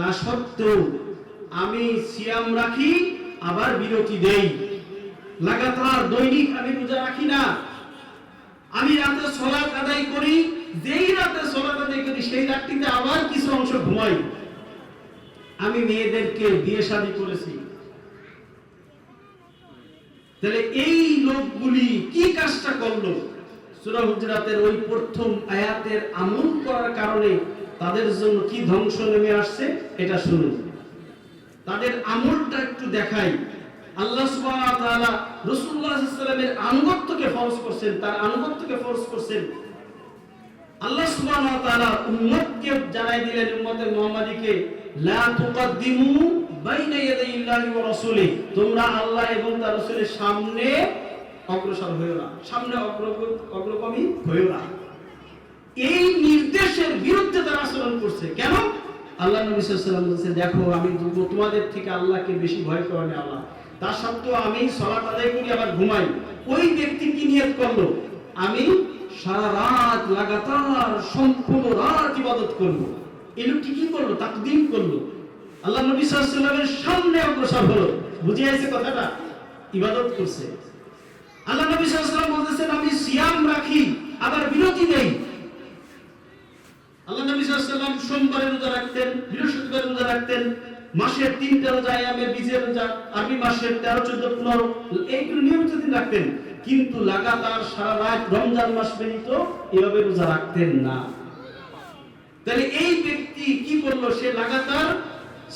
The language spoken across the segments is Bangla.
তা সত্ত্বেও আমি সিয়াম রাখি, আবার বিরতি দেই। লাগাতার দৈনিক আমি রোজা রাখি না। আমি রাতে সলাৎ আদায় করি, যেই রাতে সলাৎ আদায় করি, সেই রাতটিতে আবার কিছু অংশ ঘুমাই। আমি মেয়েদেরকে বিয়ে শাদী করেছি। তাহলে এই লোকগুলি কি কাজটা করল? সূরা হুজরাতের ওই প্রথম আয়াতের আমল করার কারণে তাদের জন্য কি ধ্বংস নেমে আসছে, এটা শুনুন। তাদের আমলটা একটু দেখাই। আল্লাহ সুবহানাহু ওয়া আনুগত্যকে ফরজ করছেন, তার আনুগত্যকে ফরজ করছেন। আল্লাহ সুবহানাহু উম্মতকে জানাই দিলেন, উম্মতে মুহাম্মাদীকে তোমরা আল্লাহ এবং তার রাসূলের সামনে অগ্রসর হইও না। সামনে অগ্রগ- অগ্রগামী হইও না। এই নির্দেশের বিরুদ্ধে তারা আচরণ করছে। কেন? আল্লাহ নবী ওয়াসাল্লাম বলছে দেখো, আমি তোমাদের থেকে আল্লাহকে বেশি ভয় করে না আল্লাহ। তার সত্ত্বেও আমি সালাত আদায় করি, আবার ঘুমাই। ওই ব্যক্তি কি নিয়ত করল? আমি সারা রাত লাগাতার সম্পূর্ণ রাত ইবাদত করব। এই লোকটি কি করল? তাকদিম করল। আল্লাহ নবী ওয়াসাল্লামের সামনে অগ্রসর হলো। বুঝে আছে কথাটা? ইবাদত করছে। আল্লাহ নবী সাল্লাল্লাহু বলতেছেন, আমি সিয়াম রাখি, আবার বিরতি দেই আল্লাহ নবী সাল্লাল্লাহু সোমবারে রোজা রাখতেন, বৃহস্পতিবার রোজা রাখতেন। মাসের তিনটা রোজা আয়ামে বীজের রোজা, আরবি মাসের তেরো, চোদ্দ, পনেরো, এইগুলো নিয়মিত দিন রাখতেন। কিন্তু লাগাতার সারা রাত রমজান মাস ব্যতীত এভাবে রোজা রাখতেন না। তাহলে এই ব্যক্তি কি করল সে লাগাতার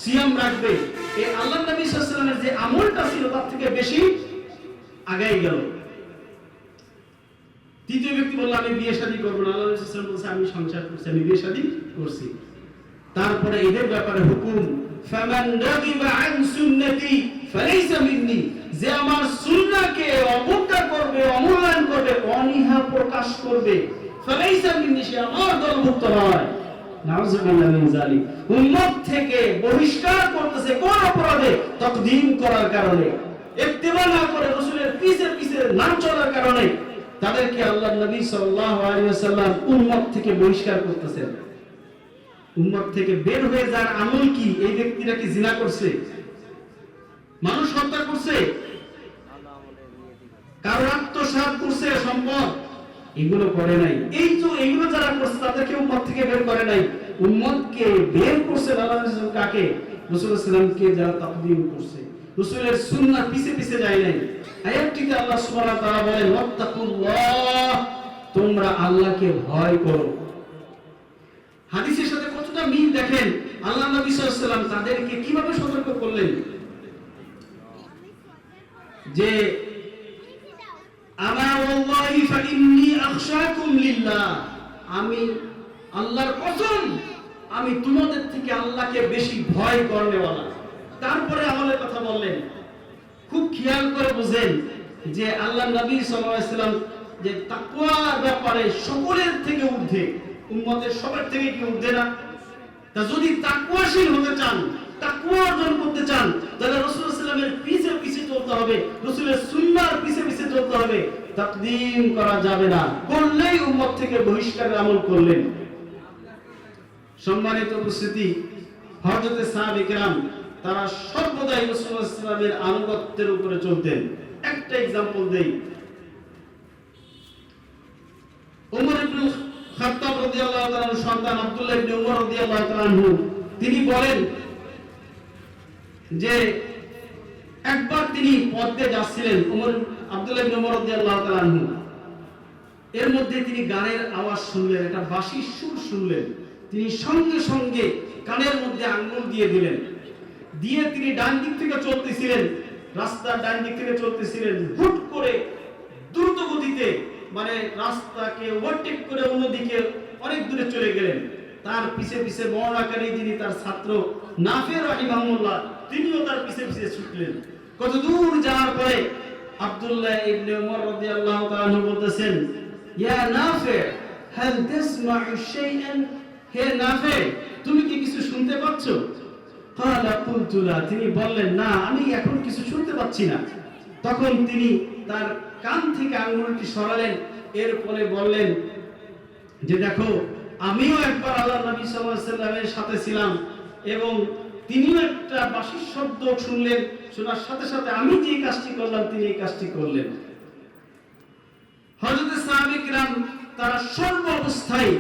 সিয়াম রাখবে। এই আল্লাহ নবী সাল্লাল্লাহু যে আমলটা ছিল, তার থেকে বেশি আগাই গেল। তৃতীয় ব্যক্তি বলল, আমি বিয়ে শাদী করব না। আল্লাহ রসুল বলছে, আমি সংসার করছি, আমি বিয়ে শাদী করছি। তারপরে এদের ব্যাপারে হুকুম, ফামান রাগিবা আন সুন্নতি ফালাইসা মিন্নি। যে আমার অবজ্ঞা করবে, অমূল্যায়ন করবে প্রকাশ করবে, ফালাইসা মিন্নি, সে আমার দলভুক্ত নয় নাউজুবিল্লাহ মিন উম্মত থেকে বহিষ্কার করতেছে কোন অপরাধে তাকদীম করার কারণে, ইত্তেবা না করে রাসূলের পিছে পিছে চলার কারণে। তাদেরকে আল্লাহ নবী ওয়াসাল্লাম উম্মত থেকে বহিষ্কার করতেছেন। উম্মত থেকে বের হয়ে যার আমল কি? এই ব্যক্তিরা কি জিনা করছে? মানুষ হত্যা করছে? কারও আত্মসাৎ করছে সম্পদ? এগুলো করে নাই। এই তো এগুলো যারা করছে, তাদেরকে উম্মত থেকে বের করে নাই। উম্মতকে বের করছে আল্লাহ কাকে? রাসূলুল্লাহ সাল্লামকে যারা তাকদীম করছে। রাসূলের সুন্নাহ পিছে পিছে যায় নাই। আয়াতটিতে আল্লাহ সুবহানাহু তাআলা তোমরা আল্লাহকে ভয় করো। হাদিসের সাথে কতটা মিল দেখেন, আল্লাহ নবী সাল্লাল্লাহু তাদেরকে কীভাবে সতর্ক করলেন? যে আমা ওয়াল্লাহি ফাইন্নী আখশাকুম লিল্লাহ। আমি আল্লাহর কসম, আমি তোমাদের থেকে আল্লাহকে বেশি ভয় করনেওয়ালা। তারপরে আমলের কথা বললেন খুব খেয়াল করে বুঝেন যে আল্লাহ নবী ওয়াসাল্লাম যে তাকওয়ার ব্যাপারে সকলের থেকে ঊর্ধ্বে, উম্মতের সবার থেকে কি ঊর্ধ্বে না? তা যদি তাকওয়াশীল হতে চান, তাকওয়া অর্জন করতে চান, তাহলে আলাইহি ওয়াসাল্লামের পিছে পিছে চলতে হবে, রাসূলের সুন্নাহর পিছে পিছে চলতে হবে। তাকদীম করা যাবে না। করলেই উম্মত থেকে বহিষ্কারের আমল করলেন। সম্মানিত উপস্থিতি, হযরতে সাহাবে কেরাম তারা সর্বদাই রসুল ইসলামের আনুগত্যের উপরে চলতেন। একটা এক্সাম্পল দেই। উমর ইবনে খাত্তাব রাদিয়াল্লাহু তাআলার সন্তান আব্দুল্লাহ ইবনে উমর রাদিয়াল্লাহু তাআলা তিনি বলেন যে, একবার তিনি পথে যাচ্ছিলেন উমর আব্দুল্লাহ ইবনে উমর রাদিয়াল্লাহু তাআলা এর মধ্যে তিনি গানের আওয়াজ শুনলেন, একটা বাঁশির সুর শুনলেন। তিনি সঙ্গে সঙ্গে কানের মধ্যে আঙ্গুল দিয়ে দিলেন। দিয়ে তিনি ডান দিক থেকে চলতেছিলেন। রাস্তার ডান দিক থেকে চলতেছিলেন। হুট করে দ্রুত গতিতে মানে রাস্তাকে ওভারটেক করে অন্যদিকে অনেক দূরে চলে গেলেন। তার পিছে পিছে বর্ণাকারী যিনি তার ছাত্র নাফে রাহিমাহুল্লাহ, তিনিও তার পিছে পিছে ছুটলেন। কত দূর যাওয়ার পরে আব্দুল্লাহ ইবনে ওমর রাদিয়াল্লাহু তাআলা বলতেছেন, ইয়া নাফে, হাল তাসমাউ শাইআন? হে নাফে, তুমি কি কিছু শুনতে পাচ্ছ? তিনি বললেন, না, আমি এখন কিছু শুনতে পাচ্ছি না। তখন তিনি তার কান থেকে আঙ্গুলটি সরালেন এর ফলে বললেন, যে দেখো, আমিও একবার আল্লাহ নবী সাল্লামের সাথে ছিলাম এবং তিনিও একটা বাঁশির শব্দ শুনলেন, শোনার সাথে সাথে আমি যে কাজটি করলাম, তিনি এই কাজটি করলেন। হযরত সাহাবীকরাম তারা সর্ব অবস্থায়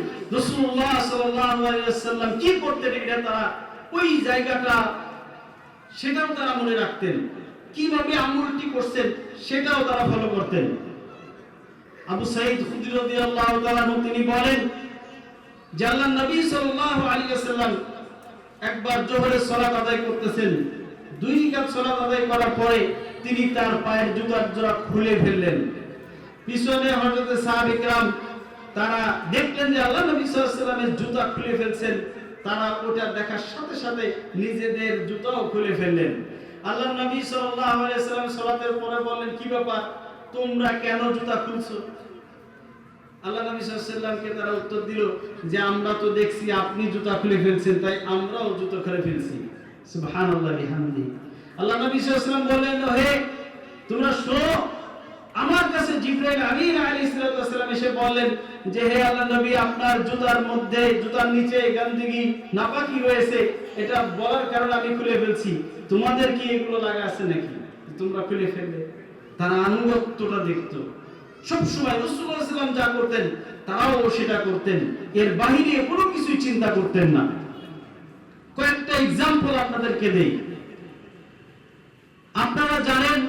আলাইহি ওয়াসাল্লাম কি করতেন, এটা তারা ওই জায়গাটা সেটাও তারা মনে রাখতেন কিভাবে আমলটি করছেন সেটাও তারা ফলো করতেন আবু সাইদ খুদরি রাদিয়াল্লাহু তাআলা তিনি বলেন যে আল্লাহ নবী সাল্লাল্লাহু আলাইহি ওয়াসাল্লাম একবার জোহরের সালাত আদায় করতেছেন দুই রাকাত সালাত আদায় করার পরে তিনি তার পায়ের জুতার জোড়া খুলে ফেললেন পিছনে হযরত সাহাবী کرام তারা দেখলেন যে আল্লাহ নবী সাল্লাল্লাহু আলাইহি ওয়াসাল্লামের জুতা খুলে ফেলছেন তারা ওটা দেখার সাথে সাথে নিজেদের জুতাও খুলে ফেললেন। আল্লাহ নবী ওয়াসাল্লাম সালাতের পরে বললেন, কি ব্যাপার? তোমরা কেন জুতা খুলছো? আল্লাহ নবী সাল্লামকে তারা উত্তর দিল যে, আমরা তো দেখছি আপনি জুতা খুলে ফেলছেন, তাই আমরাও জুতো খুলে ফেলছি। সুবহানাল্লাহ, বিহামদি। আল্লাহ নবী সাল্লাম বললেন, হে, তোমরা কাছে জিব্রাইল আমিন আলাইহিস সালাম এসে বললেন যে, হে আল্লাহ নবী, আপনার জুতার মধ্যে, জুতার নিচে নাপাকি এটা বলার কারণে আমি খুলে ফেলছি। তোমাদের কি এগুলো লাগা আছে নাকি? তোমরা খুলে তারা আনুগত্যটা সবসময় রসুল্লাহ সাল্লাম যা করতেন, তারাও সেটা করতেন। এর বাহিরে কোনো কিছুই চিন্তা করতেন না। কয়েকটা এক্সাম্পল আপনাদেরকে দেই। আপনারা জানেন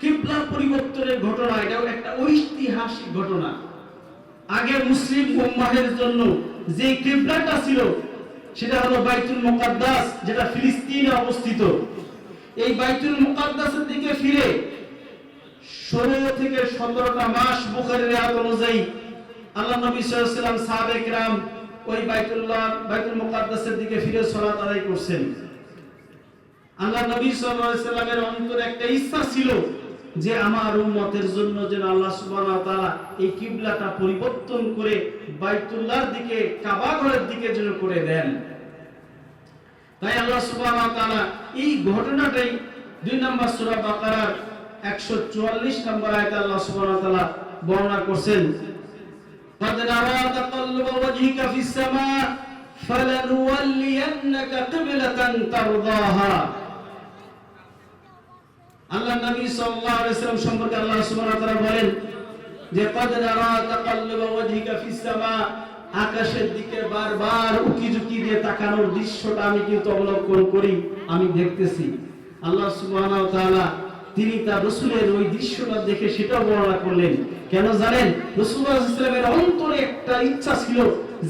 কিবলা পরিবর্তনের ঘটনা, এটাও একটা ঐতিহাসিক ঘটনা। আগে মুসলিম উম্মাহের জন্য যে কিবলাটা ছিল, সেটা হলো বাইতুল মুকাদ্দাস, যেটা ফিলিস্তিনে অবস্থিত। এই বাইতুল মুকাদ্দাসের দিকে ফিরে ষোলো থেকে সতেরোটা মাস বুখারের রেহাত অনুযায়ী আল্লাহ নবী সাল্লাম সাহাবেক রাম ওই বাইতুল্লাহ, বাইতুল মুকাদ্দাসের দিকে ফিরে সলাত আদায় করছেন। আল্লাহ নবী সাল্লামের অন্তরে একটা ইচ্ছা ছিল যে আমার উম্মতের জন্য যেন আল্লাহ সুবহানাহু ওয়া তাআলা এই কিবলাটা পরিবর্তন করে বাইতুল্লাহর দিকে কাবা ঘরের দিকে যেন করে দেন তাই আল্লাহ সুবহানাহু ওয়া তাআলা এই ঘটনাটাই দুই নম্বর সূরা বাকারার 144 নম্বর আয়াতে আল্লাহ সুবহানাহু ওয়া তাআলা বর্ণনা করছেন قد نرى تقلب وجهك في السماء فلنولينك قبلة ترضاها আল্লাহ নবী সাল্লাল্লাহু আলাইহি সাল্লাম সম্পর্কে আল্লাহ সুবহানাহু ওয়া তাআলা বলেন যে, কদ নারা তাকাল্লুব ওয়াজহিকা ফিস সামা আকাশের দিকে বারবার উকি ঝুকি দিয়ে তাকানোর দৃশ্যটা আমি কিন্তু অবলম্বন করি, আমি দেখতেছি। আল্লাহ সুবহানাহু ওয়া তাআলা তিনি তার রসুলের ওই দৃশ্যটা দেখে সেটা বর্ণনা করলেন। কেন জানেন? রসুলের অন্তরে একটা ইচ্ছা ছিল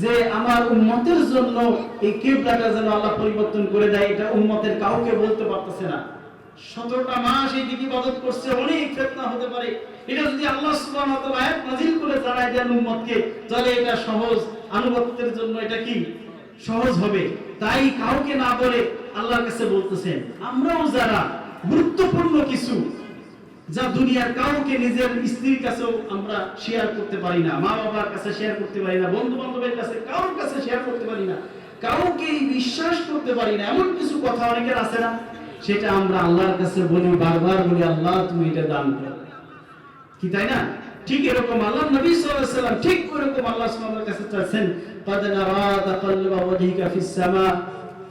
যে, আমার উম্মতের জন্য এই কেবলাটা যেন আল্লাহ পরিবর্তন করে দেয়, এটা উম্মতের কাউকে বলতে পারতেছে না। সতেরোটা মাস এই দিকে ইবাদত করছে, অনেক ফেতনা হতে পারে। এটা যদি আল্লাহ সুবহানাহু ওয়া তাআলা করে জানায় দেন উম্মতকে, তাহলে এটা সহজ। আনুগত্যের জন্য এটা কি? সহজ হবে। তাই কাউকে না বলে আল্লাহর কাছে বলতেছেন, আমরাও যারা গুরুত্বপূর্ণ কিছু, যা দুনিয়ার কাউকে নিজের স্ত্রীর কাছেও আমরা শেয়ার করতে পারি না, মা বাবার কাছে শেয়ার করতে পারি না বন্ধু বান্ধবের কাছে, কারোর কাছে শেয়ার করতে পারি না কাউকে বিশ্বাস করতে পারি না, এমন কিছু কথা অনেকের আছে না? সেটা আমরা আল্লাহর কাছে বলি বারবার বলি আল্লাহ তুমি এটা দান করো কি তাই না ঠিক এরকম আল্লাহ নবী সাল্লাল্লাহু আলাইহি সাল্লাম ঠিক এরকম আল্লাহ সুবহানাহু ওয়া তাআলার কাছে চাচ্ছেন قد نرى تقلب وجهك في السماء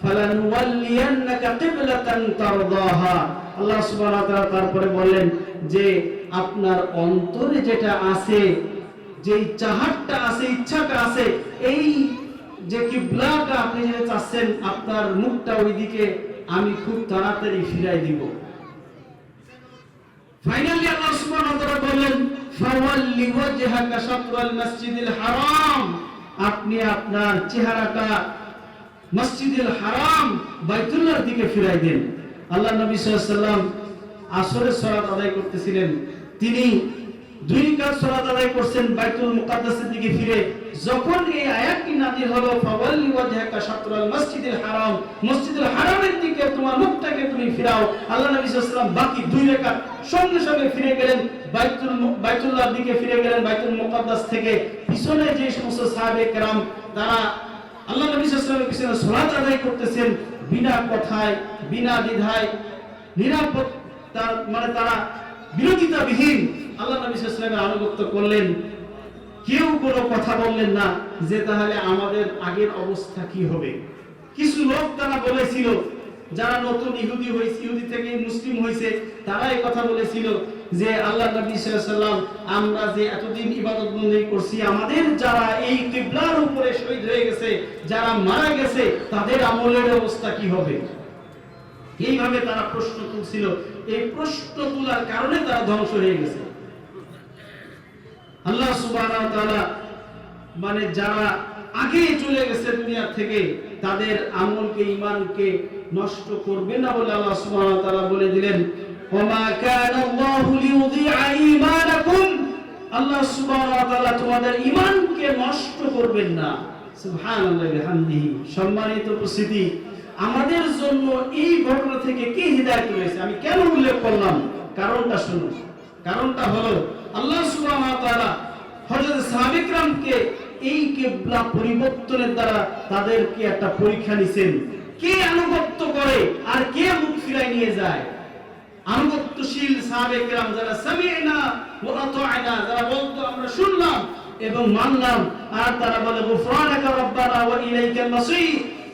فلنولينك قبلة ترضاها আল্লাহ সুবহানাহু ওয়া তাআলা তারপরে বললেন যে আপনার অন্তরে যেটা আছে যে চাহাতটা আছে ইচ্ছাটা আছে এই যে কিবলাটা আপনি যেটা চাচ্ছেন আপনার মুখটা ওইদিকে আমি খুব তাড়াতাড়ি ফিরাই দিব। ফাইনালি আল্লাহ সুবহানাহু ওয়া তাআলা বললেন ফাওয়াল্লি ওয়াজহাকা শাতরাল মাসজিদিল হারাম। আপনি আপনার চেহারাটা মসজিদুল হারাম, বাইতুল্লাহর দিকে ফিরাই দেন। আল্লাহ নবী সাল্লাম আসরের সালাত আদায় করতেছিলেন। তিনি দুই কাজ সালাত আদায় করছেন বাইতুল মুকাদ্দাসের দিকে ফিরে। যখন এই আয়াতটি নাযিল হলো ফাওয়াল্লি ওয়াজহাকা করতেছেন বিনা কথায় বিনা দ্বিধায় নিরাপদ মানে তারা বিরোধিতাবিহীন আল্লাহ নবী সাল্লাল্লাহু আনুগত্য করলেন। কেউ কোনো কথা বললেন না যে তাহলে আমাদের আগের অবস্থা কি হবে? কিছু লোক তারা বলেছিল, যারা নতুন ইহুদি হয়েছে, ইহুদি থেকে মুসলিম হয়েছে, তারা এই কথা বলেছিল যে আল্লাহ নবী আমরা যে এতদিন ইবাদত বন্দী করছি, আমাদের যারা এই কিবলার উপরে শহীদ হয়ে গেছে, যারা মারা গেছে, তাদের আমলের অবস্থা কি হবে? এইভাবে তারা প্রশ্ন তুলছিল। এই প্রশ্ন তোলার কারণে তারা ধ্বংস হয়ে গেছে। আল্লাহ তাআলা মানে যারা আগে চলে গেছে দুনিয়া থেকে, তাদের আমলকে ইমানকে নষ্ট করবে না বলে আল্লাহ ওয়া বলে দিলেন। আল্লাহু তাআলা তোমাদের ঈমানকে নষ্ট করবেন না। সম্মানিত উপস্থিতি, আমাদের জন্য এই ঘটনা থেকে কি হিদায়ত রয়েছে? আমি কেন উল্লেখ করলাম? কারণটা শুনুন। কারণটা হলো আল্লাহ সুবহানাহু এই কিবলা পরিবর্তনের দ্বারা তাদেরকে একটা পরীক্ষা নিছেন। কে আনুগত্য করে আর কে মুখ ফিরাই নিয়ে যায়? আনুগত্যশীল যারা যারা বলতো আমরা শুনলাম এবং মানলাম, আর তারা বলে রাব্বানা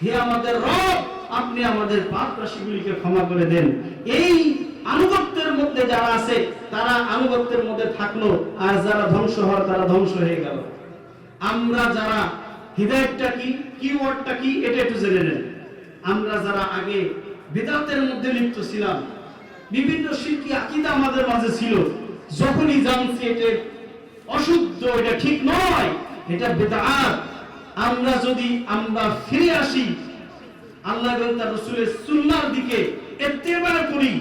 হে আমাদের রব, আপনি আমাদের পাপ রাশিগুলিকে ক্ষমা করে দেন। এই যারা আছে, তারা আনুগত্যের মধ্যে থাকল, আর যারা ধ্বংস হওয়ার, তারা ধ্বংস হয়ে গেল। আমরা যারা, হৃদয়টা কি কিওয়ার্ডটা কি, এটা একটু জেনে নেন। আমরা যারা আগে বেদাতের মধ্যে লিপ্ত ছিলাম, বিভিন্ন শিল্পী আকিদা আমাদের মাঝে ছিল, যখনই জানছি এটা অশুদ্ধ, এটা ঠিক নয়, এটা বেদাত। আমরা যদি, আমরা ফিরে আসি, আল্লাহ এবং রসুলের সুন্নার দিকে, এত্তেবারে করি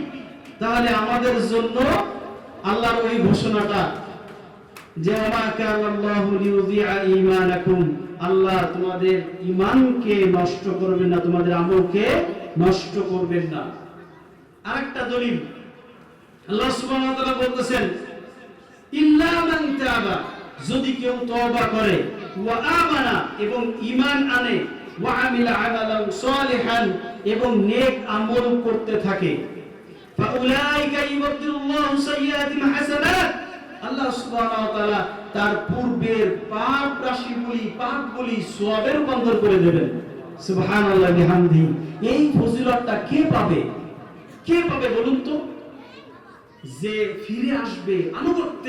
তাহলে আমাদের জন্য আল্লাহর ওই ঘোষণাটা যে আল্লাহ তোমাদের ঈমানকে নষ্ট করবেন না, তোমাদের আমলকে নষ্ট করবেন না। আরেকটা দলিল, আল্লাহ বলতেছেন, ইল্লা তাবা যদি কেউ তওবা করে, ওয়া এবং ঈমান আনে, ওয়া আমিলা এবং নেক আমল করতে থাকে ফাউলাইকা الله সাইয়্যাতিহিম হাসানাত। আল্লাহ সুবহানাহু ওয়া তার পূর্বের পাপ রাশিগুলি পাপগুলি সওয়াবে রূপান্তর করে দেবেন। সুবহানাল্লাহ বিহামদি। এই ফজিলতটা কে পাবে? কে পাবে বলুন তো? যে ফিরে আসবে, আনুগত্যের